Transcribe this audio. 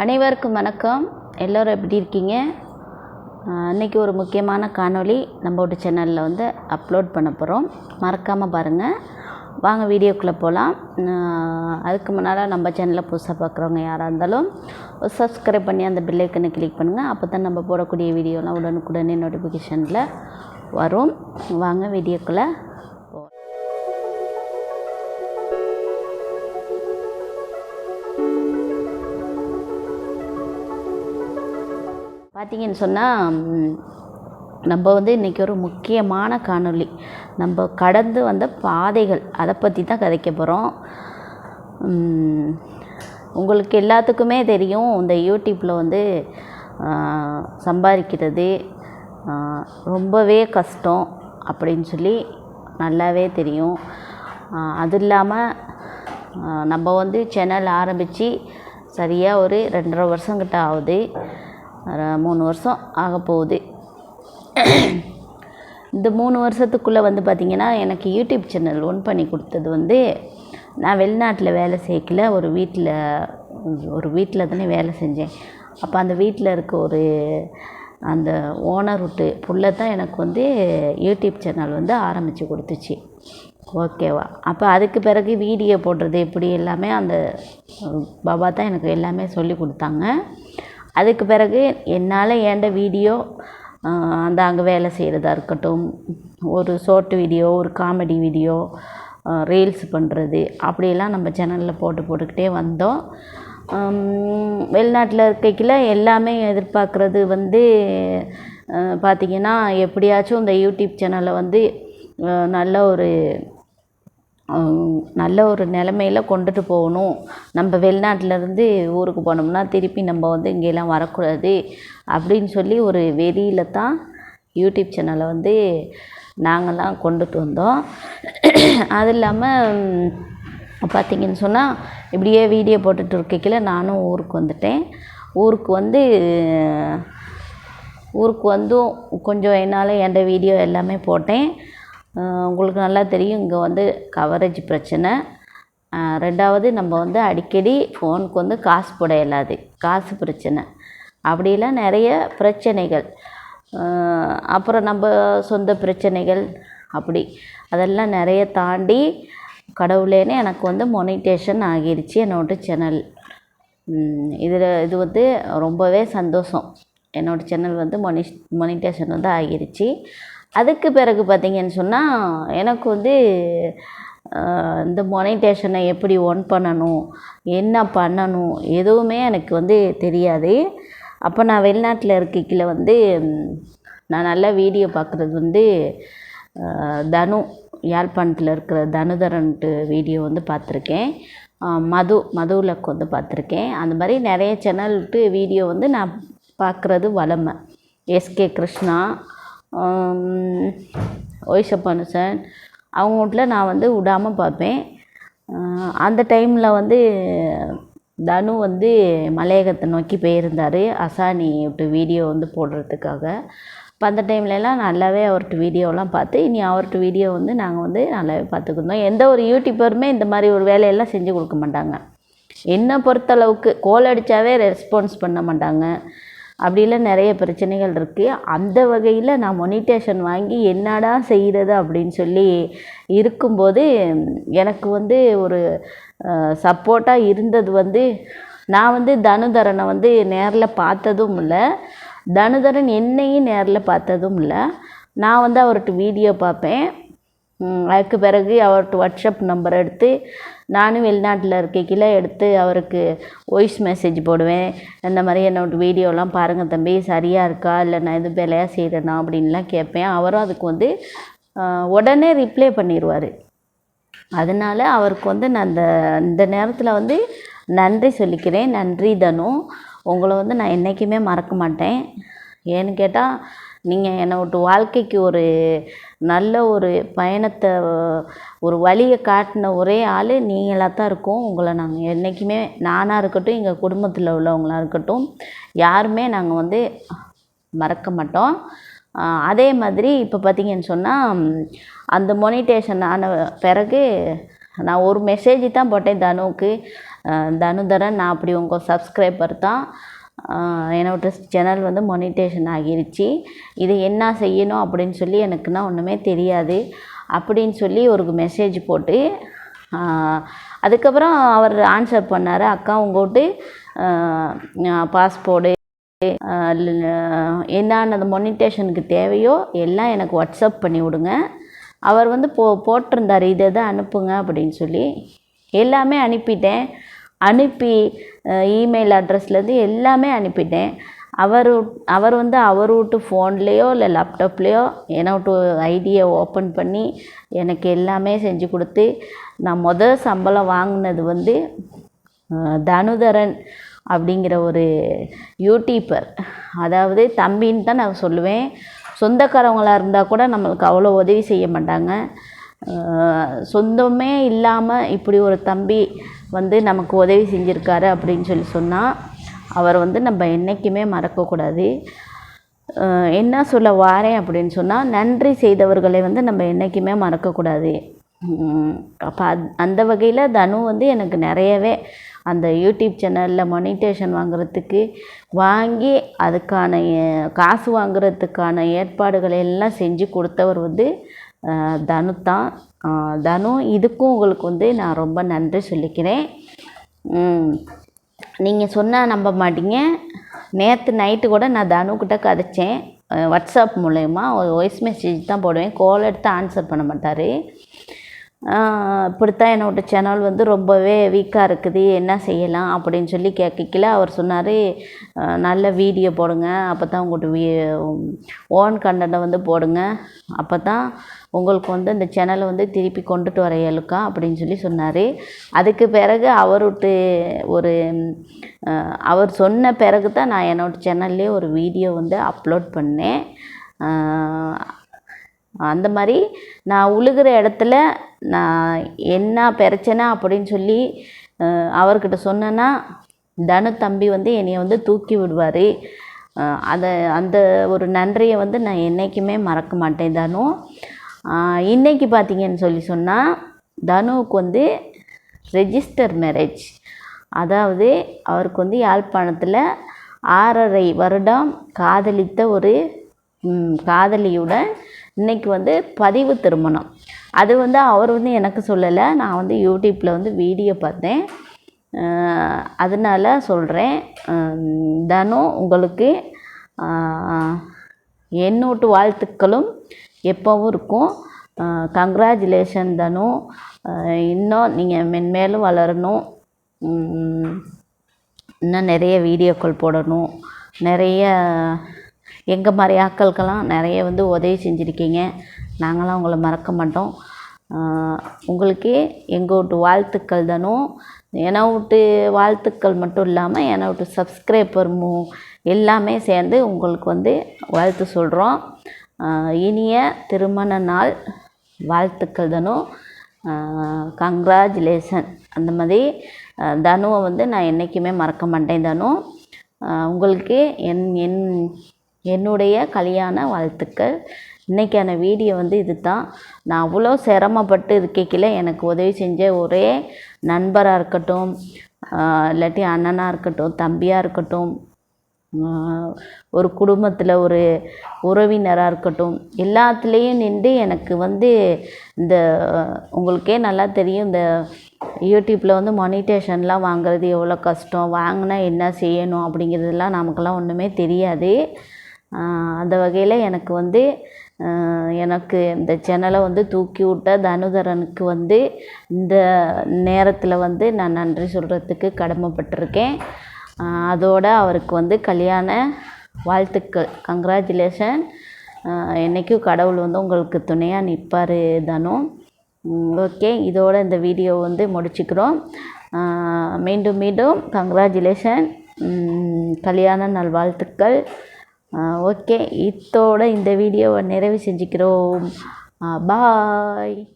அனைவருக்கும் வணக்கம். எல்லோரும் எப்படி இருக்கீங்க? இன்றைக்கி ஒரு முக்கியமான காணொளி நம்மளோட சேனலில் வந்து அப்லோட் பண்ண போகிறோம் மறக்காமல் பாருங்கள் வாங்க வீடியோக்குள்ளே போகலாம் அதுக்கு முன்னால் நம்ம சேனலில் புதுசாக பார்க்குறவங்க யாராக இருந்தாலும் சப்ஸ்கிரைப் பண்ணி அந்த பில்லைக்கனை கிளிக் பண்ணுங்கள் அப்போ தான் நம்ம போடக்கூடிய வீடியோலாம் உடனுக்குடனே நோட்டிஃபிகேஷனில் வரும். வாங்க வீடியோக்குள்ளே பார்த்தீங்கன்னு சொன்னால் நம்ம வந்து இன்றைக்கி ஒரு முக்கியமான காணொளி. நம்ம கடந்து வந்த பாதைகள் அதை பற்றி தான் கதைக்க போகிறோம் உங்களுக்கு எல்லாத்துக்குமே தெரியும் இந்த யூடியூப்பில் வந்து சம்பாதிக்கிறது ரொம்பவே கஷ்டம் அப்படின்னு சொல்லி நல்லாவே தெரியும். அது இல்லாமல் நம்ம வந்து சேனல் ஆரம்பித்து சரியாக ஒரு ரெண்டரை வருஷங்கிட்ட ஆகுது. மூணு வருஷம் ஆக போகுது. இந்த மூணு வருஷத்துக்குள்ளே வந்து பார்த்திங்கன்னா எனக்கு யூடியூப் சேனல் ஒன் பண்ணி கொடுத்தது வந்து நான் வெளிநாட்டில் வேலை சேர்க்கல ஒரு வீட்டில் ஒரு வீட்டில் தானே வேலை செஞ்சேன். அப்போ அந்த வீட்டில் இருக்க ஒரு அந்த ஓனர் விட்டு புள்ள தான் எனக்கு வந்து யூடியூப் சேனல் வந்து ஆரம்பித்து கொடுத்துச்சு. ஓகேவா அப்போ அதுக்கு பிறகு வீடியோ போடுறது இப்படி எல்லாமே அந்த பாபா தான் எனக்கு எல்லாமே சொல்லி கொடுத்தாங்க. அதுக்கு பிறகு என்னால் ஏண்ட வீடியோ அந்த அங்கே வேலை செய்கிறதா இருக்கட்டும் ஒரு ஷார்ட் வீடியோ ஒரு காமெடி வீடியோ ரீல்ஸ் பண்ணுறது அப்படியெல்லாம் நம்ம சேனலில் போட்டு போட்டுக்கிட்டே வந்தோம். வெளிநாட்டில் இருக்கைக்கில் எல்லாமே எதிர்பார்க்குறது வந்து பார்த்திங்கன்னா எப்படியாச்சும் இந்த யூடியூப் சேனலை வந்து நல்ல ஒரு நல்ல ஒரு நிலமையில கொண்டுட்டு போகணும். நம்ம வெளிநாட்டிலேருந்து ஊருக்கு போனோம்னா திருப்பி நம்ம வந்து இங்கேயெல்லாம் வரக்கூடாது அப்படின்னு சொல்லி ஒரு வெறியில் தான் யூடியூப் சேனலை வந்து நாங்கள்லாம் கொண்டுட்டு வந்தோம். அது இல்லாமல் பார்த்திங்கன்னு சொன்னால் இப்படியே வீடியோ போட்டுட்டு இருக்கையில் நானும் ஊருக்கு வந்துட்டேன். ஊருக்கு வந்து ஊருக்கு வந்தும் கொஞ்சம் என்னால் எந்த வீடியோ எல்லாமே போட்டேன். உங்களுக்கு நல்லா தெரியும் இங்கே வந்து கவரேஜ் பிரச்சனை. ரெண்டாவது நம்ம வந்து அடிக்கடி ஃபோனுக்கு வந்து காசு போட இயலாது. காசு பிரச்சனை. அப்படிலாம் நிறைய பிரச்சனைகள். அப்புறம் நம்ம சொந்த பிரச்சனைகள் அப்படி. அதெல்லாம் நிறைய தாண்டி கடவுளேன்னு எனக்கு வந்து மொனிட்டேஷன் ஆகிருச்சு என்னோட சேனல் இதில் இது வந்து ரொம்பவே சந்தோஷம். என்னோடய சேனல் வந்து மொனி மொனிட்டேஷன் வந்து ஆகிருச்சு. அதுக்கு பிறகு பார்த்திங்கன்னு சொன்னால் எனக்கு வந்து இந்த மொனிட்டேஷனை எப்படி ஒன் பண்ணணும் என்ன பண்ணணும் எதுவுமே எனக்கு வந்து தெரியாது. அப்போ நான் வெளிநாட்டில் இருக்கைக்கில் வந்து நான் நல்லா வீடியோ பார்க்குறது வந்து தனு யாழ்ப்பாணத்தில் இருக்கிற தனுதரன்ட்டு வீடியோ வந்து பார்த்துருக்கேன். மது மதுவிலக்கு வந்து பார்த்துருக்கேன். அந்த மாதிரி நிறைய சேனல்ட்டு வீடியோ வந்து நான் பார்க்குறது வளமை. எஸ்கே கிருஷ்ணா ஒய்சப்பானுசன் அவங்க வீட்டில் நான் வந்து விடாமல் பார்ப்பேன். அந்த டைமில் வந்து தனு வந்து மலையகத்தை நோக்கி போயிருந்தார். அசானி விட்டு வீடியோ வந்து போடுறதுக்காக. இப்போ அந்த டைம்லலாம் நல்லாவே அவர்கிட்ட வீடியோலாம் பார்த்து இனி அவர்கிட்ட வீடியோ வந்து நாங்கள் வந்து நல்லாவே பார்த்துக்கிருந்தோம் எந்த ஒரு யூடியூபருமே இந்த மாதிரி ஒரு வேலையெல்லாம் செஞ்சு கொடுக்க மாட்டாங்க. என்னை பொறுத்தளவுக்கு கோல் அடித்தாவே ரெஸ்பான்ஸ் பண்ண மாட்டாங்க. அப்படிலாம் நிறைய பிரச்சனைகள் இருக்குது அந்த வகையில் நான் மொனிட்டேஷன் வாங்கி என்னடா செய்கிறது அப்படின்னு சொல்லி இருக்கும்போது எனக்கு வந்து ஒரு சப்போர்ட்டாக இருந்தது வந்து நான் வந்து தனுதரனை வந்து நேரில் பார்த்ததும் இல்லை. தனுதரன் என்னையும் நேரில் பார்த்ததும் இல்லை. நான் வந்து அவர்கிட்ட வீடியோ பார்ப்பேன். அதுக்கு பிறகு அவர்கிட்ட வாட்ஸ்அப் நம்பர் எடுத்து நானும் வெளிநாட்டில் இருக்கையில் எடுத்து அவருக்கு வாய்ஸ் மெசேஜ் போடுவேன். இந்த மாதிரி என்னோடய வீடியோலாம் பாருங்கள் தம்பி சரியாக இருக்கா? இல்லை நான் எதுவும் வேலையாக செய்கிறேனா அப்படின்லாம் கேட்பேன். அவரும் அதுக்கு வந்து உடனே ரிப்ளை பண்ணிடுவார் அதனால் அவருக்கு வந்து நான் இந்த இந்த நேரத்தில் வந்து நன்றி சொல்லிக்கிறேன். நன்றி தனு. உங்களை வந்து நான் என்றைக்குமே மறக்க மாட்டேன். ஏன்னு கேட்டால் நீங்கள் என்னோட வாழ்க்கைக்கு ஒரு நல்ல ஒரு பயணத்தை ஒரு வழியை காட்டின ஒரே ஆள் நீங்களாக தான் இருக்கும். உங்களை நாங்கள் என்றைக்குமே நானாக இருக்கட்டும் எங்கள் குடும்பத்தில் உள்ளவங்களாக இருக்கட்டும் யாருமே நாங்கள் வந்து மறக்க மாட்டோம். அதே மாதிரி இப்போ பார்த்திங்கன்னு சொன்னால் அந்த மொனிட்டேஷன் ஆன பிறகு நான் ஒரு மெசேஜ் தான் போட்டேன் தனுவுக்கு. தனுதரன் நான் அப்படி உங்கள் சப்ஸ்கிரைபர் தான். என்னோட சேனல் வந்து மொனிட்டேஷன் ஆகிருச்சு. இது என்ன செய்யணும் அப்படின்னு சொல்லி எனக்குன்னா ஒன்றுமே தெரியாது. அப்படின்னு சொல்லி ஒரு மெசேஜ் போட்டு அதுக்கப்புறம் அவர் ஆன்சர் பண்ணார். அக்கா உங்கள்கிட்ட பாஸ்போர்டு என்னென்ன மொனிட்டேஷனுக்கு தேவையோ எல்லாம் எனக்கு வாட்ஸ்அப் பண்ணி விடுங்க. அவர் வந்து போ போட்டிருந்தார். இதை தான் அனுப்புங்க அப்படின்னு சொல்லி எல்லாமே அனுப்பிட்டேன். அனுப்பி இமெயில் அட்ரஸ்லேருந்து எல்லாமே அனுப்பிட்டேன். அவர் அவர் வந்து அவர் வீட்டு ஃபோன்லேயோ இல்லை லேப்டாப்லேயோ என்னோட ஐடியை ஓப்பன் பண்ணி எனக்கு எல்லாமே செஞ்சு கொடுத்து நான் மொதல் சம்பளம் வாங்கினது வந்து தனுதரன் அப்படிங்கிற ஒரு யூடியூப்பர் அதாவது தம்பின்னு தான் நான் சொல்லுவேன். சொந்தக்காரவங்களாக இருந்தால் கூட நம்மளுக்கு அவ்வளோ உதவி செய்ய மாட்டாங்க. சொந்தமே இல்லாமல் இப்படி ஒரு தம்பி வந்து நமக்கு உதவி செஞ்சுருக்காரு அப்படின்னு சொல்லி சொன்னால் அவர் வந்து நம்ம என்றைக்குமே மறக்கக்கூடாது. என்ன சொல்ல வாரேன் அப்படின்னு சொன்னால் நன்றி செய்தவர்களை வந்து நம்ம என்றைக்குமே மறக்கக்கூடாது. அப்போ அந்த வகையில் தனு வந்து எனக்கு நிறையவே அந்த யூடியூப் சேனலில் மொனிட்டேஷன் வாங்குறதுக்கு வாங்கி அதுக்கான காசு வாங்குறதுக்கான ஏற்பாடுகளை எல்லாம் செஞ்சு கொடுத்தவர் வந்து தனு தான் தனு இதுக்கும் உங்களுக்கு வந்து நான் ரொம்ப நன்றி சொல்லிக்கிறேன். நீங்கள் சொன்னால் நம்ப மாட்டீங்க. நேற்று நைட்டு கூட நான் தனுக்கிட்ட கதைச்சேன். வாட்ஸ்அப் மூலயமா ஒரு வாய்ஸ் மெசேஜ் தான் போடுவேன். கால் எடுத்து ஆன்சர் பண்ண மாட்டார். இப்படித்தான் என்னோட சேனல் வந்து ரொம்பவே வீக்காக இருக்குது. என்ன செய்யலாம் அப்படின்னு சொல்லி கேட்கல அவர் சொன்னார் நல்ல வீடியோ போடுங்க. அப்போ தான் உங்கள்கிட்ட வீ ஓன் கண்டென்ட்டை வந்து போடுங்க. அப்போ தான் உங்களுக்கு வந்து இந்த சேனலை வந்து திருப்பி கொண்டுட்டு வர இயலுக்கா? அப்படின்னு சொல்லி சொன்னார். அதுக்கு பிறகு அவர்கிட்ட ஒரு அவர் சொன்ன பிறகு தான் நான் என்னோடய சேனல்லே ஒரு வீடியோ வந்து அப்லோட் பண்ணேன். அந்த மாதிரி நான் உழுகிற இடத்துல நான் என்ன பிரச்சனை அப்படின்னு சொல்லி அவர்கிட்ட சொன்னேன்னா தனு தம்பி வந்து என்னையை வந்து தூக்கி விடுவார். அதை அந்த ஒரு நன்றியை வந்து நான் என்றைக்குமே மறக்க மாட்டேன் தனு. இன்றைக்கி பார்த்தீங்கன்னு சொல்லி சொன்னால் தனுவுக்கு வந்து ரெஜிஸ்டர் மேரேஜ் அதாவது அவருக்கு வந்து யாழ்ப்பாணத்தில் ஆறரை வருடம் காதலித்த ஒரு காதலியுடன் இன்றைக்கி வந்து பதிவு திருமணம். அது வந்து அவர் வந்து எனக்கு சொல்லலை. நான் வந்து யூடியூப்பில் வந்து வீடியோ பார்த்தேன். அதனால் சொல்கிறேன் தனு உங்களுக்கு என்னோட்டு வாழ்த்துக்களும் எப்போவும் இருக்கும். கங்க்ராச்சுலேஷன் தனு. இன்னும் நீங்கள் மென்மேலும் வளரணும். இன்னும் நிறைய வீடியோக்கள் போடணும். நிறைய எங்கள் மாதிரி ஆட்களுக்கெல்லாம் நிறைய வந்து உதவி செஞ்சுருக்கீங்க. நாங்களாம் உங்களை மறக்க மாட்டோம். உங்களுக்கு எங்கள் வீட்டு வாழ்த்துக்கள் தானும் என்னை விட்டு வாழ்த்துக்கள் மட்டும் இல்லாமல் என்னை விட்டு சப்ஸ்கிரைபரும் எல்லாமே சேர்ந்து உங்களுக்கு வந்து வாழ்த்து சொல்கிறோம் இனிய திருமண நாள் வாழ்த்துக்கள் தனு? கங்க்ராச்சுலேஷன் அந்த மாதிரி தனுவை வந்து நான் என்றைக்குமே மறக்க மாட்டேன் தனு. உங்களுக்கு என் என் என்னுடைய கல்யாண வாழ்த்துக்கள். இன்றைக்கான வீடியோ வந்து இது தான் நான் அவ்வளோ சிரமப்பட்டு இருக்கைக்கில் எனக்கு உதவி செஞ்ச ஒரே நண்பராக இருக்கட்டும் இல்லாட்டி அண்ணனாக இருக்கட்டும் தம்பியாக இருக்கட்டும் ஒரு குடும்பத்தில் ஒரு உறவினராக இருக்கட்டும் எல்லாத்துலேயும் நின்று எனக்கு வந்து இந்த உங்களுக்கே நல்லா தெரியும் இந்த யூடியூப்பில் வந்து மானிட்டேஷன்லாம் வாங்குறது எவ்வளோ கஷ்டம் வாங்கினா என்ன செய்யணும் அப்படிங்கிறதுலாம் நமக்கெல்லாம் ஒன்றுமே தெரியாது. அந்த வகையில் எனக்கு வந்து எனக்கு இந்த சேனலை வந்து தூக்கி விட்ட தனுதரனுக்கு வந்து இந்த நேரத்தில் வந்து நான் நன்றி சொல்கிறதுக்கு கடமைப்பட்டிருக்கேன். அதோடு அவருக்கு வந்து கல்யாண வாழ்த்துக்கள். கங்க்ராச்சுலேஷன் என்றைக்கும் கடவுள் வந்து உங்களுக்கு துணையாக நிற்பார் தனு. ஓகே இதோட இந்த வீடியோ வந்து முடிச்சுக்கிறோம். மீண்டும் மீண்டும் கங்க்ராச்சுலேஷன் கல்யாண நல்வாழ்த்துக்கள். ஓகே. இத்தோட இந்த வீடியோவை நிறைவு செஞ்சுக்கிறோம். பாய்.